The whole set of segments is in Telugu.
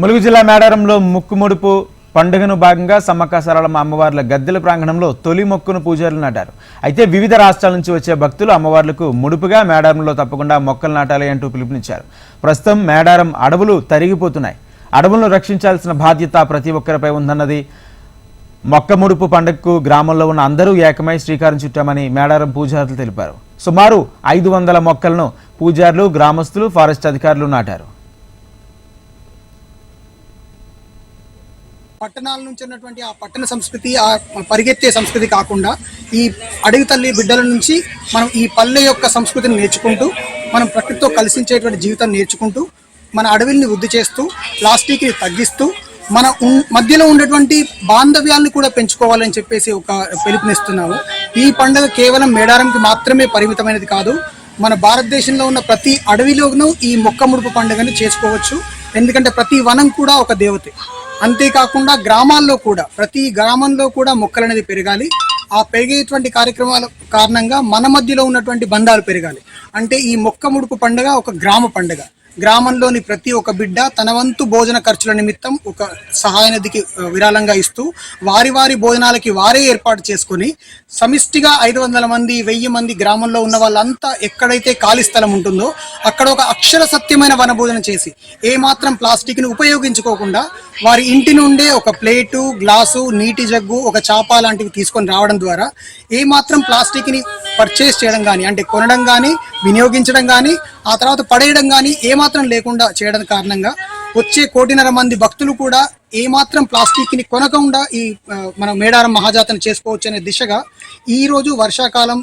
ములుగు జిల్లా మేడారంలో ముక్కు ముడుపు పండుగను భాగంగా సమ్మక్క సరళమ్మ అమ్మవార్ల గద్దెల ప్రాంగణంలో తొలి మొక్కును పూజారులు నాటారు. అయితే వివిధ రాష్ట్రాల నుంచి వచ్చే భక్తులు అమ్మవార్లకు ముడుపుగా మేడారంలో తప్పకుండా మొక్కలు నాటాలి అంటూ పిలుపునిచ్చారు. ప్రస్తుతం మేడారం అడవులు తరిగిపోతున్నాయి. అడవులను రక్షించాల్సిన బాధ్యత ప్రతి ఒక్కరిపై ఉందన్నది మొక్క ముడుపు పండుగకు గ్రామంలో ఉన్న అందరూ ఏకమై శ్రీకారం చుట్టామని మేడారం పూజారులు తెలిపారు. సుమారు ఐదు వందల మొక్కలను పూజారులు గ్రామస్తులు ఫారెస్ట్ అధికారులు నాటారు. పట్టణాల నుంచి ఉన్నటువంటి ఆ పట్టణ సంస్కృతి ఆ పరిగెత్తే సంస్కృతి కాకుండా ఈ అడవి తల్లి బిడ్డల నుంచి మనం ఈ పల్లె యొక్క సంస్కృతిని నేర్చుకుంటూ మనం ప్రకృతితో కలిసించేటువంటి జీవితం నేర్చుకుంటూ మన అడవిల్ని వృద్ధి చేస్తూ ప్లాస్టిక్ని తగ్గిస్తూ మన మధ్యలో ఉన్నటువంటి బాంధవ్యాలను కూడా పెంచుకోవాలని చెప్పేసి ఒక పిలుపునిస్తున్నాము. ఈ పండుగ కేవలం మేడారంకి మాత్రమే పరిమితమైనది కాదు మన భారతదేశంలో ఉన్న ప్రతి అడవిలోనూ ఈ మొక్క ముడుపు పండుగని చేసుకోవచ్చు. ఎందుకంటే ప్రతి వనం కూడా ఒక దేవతే. అంతేకాకుండా గ్రామాల్లో కూడా ప్రతి గ్రామంలో కూడా మొక్కలు అనేది పెరగాలి. ఆ పెరిగేటువంటి కార్యక్రమాల కారణంగా మన మధ్యలో ఉన్నటువంటి బంధాలు పెరగాలి. అంటే ఈ మొక్క ముడుపు పండుగ ఒక గ్రామ పండుగ. గ్రామంలోని ప్రతి ఒక్క బిడ్డ తన వంతు భోజన ఖర్చుల నిమిత్తం ఒక సహాయ నిధికి విరాళంగా ఇస్తూ వారి వారి భోజనాలకి వారే ఏర్పాటు చేసుకొని సమిష్టిగా ఐదు వందల మంది వెయ్యి మంది గ్రామంలో ఉన్న వాళ్ళంతా ఎక్కడైతే ఖాళీ స్థలం ఉంటుందో అక్కడ ఒక అక్షర సత్యమైన వనభోజనం చేసి ఏ మాత్రం ఉపయోగించుకోకుండా వారి ఇంటి నుండే ఒక ప్లేటు గ్లాసు నీటి జగ్గు ఒక చాప లాంటివి తీసుకొని రావడం ద్వారా ఏ మాత్రం ప్లాస్టిక్ని పర్చేస్ చేయడం కానీ అంటే కొనడం కానీ వినియోగించడం కానీ ఆ తర్వాత పడేయడం కానీ ఏమాత్రం లేకుండా చేయడం కారణంగా వచ్చే కోటిన్నర మంది భక్తులు కూడా ఏమాత్రం ప్లాస్టిక్ని కొనకుండా ఈ మన మేడారం మహాజాతను చేసుకోవచ్చు అనే దిశగా ఈ రోజు వర్షాకాలం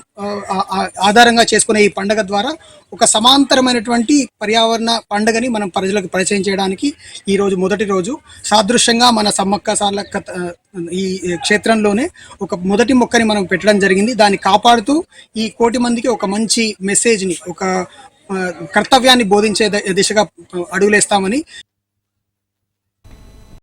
ఆధారంగా చేసుకునే ఈ పండగ ద్వారా ఒక సమాంతరమైనటువంటి పర్యావరణ పండుగని మనం ప్రజలకు పరిచయం చేయడానికి ఈ రోజు మొదటి రోజు. సాదృశ్యంగా మన సమ్మక్క సార్లక్క ఈ క్షేత్రంలోనే ఒక మొదటి మొక్కని మనం పెట్టడం జరిగింది. దాన్ని కాపాడుతూ ఈ కోటి మందికి ఒక మంచి మెసేజ్ని ఒక కర్తవ్యాన్ని బోధించే దిశగా అడుగులేస్తామని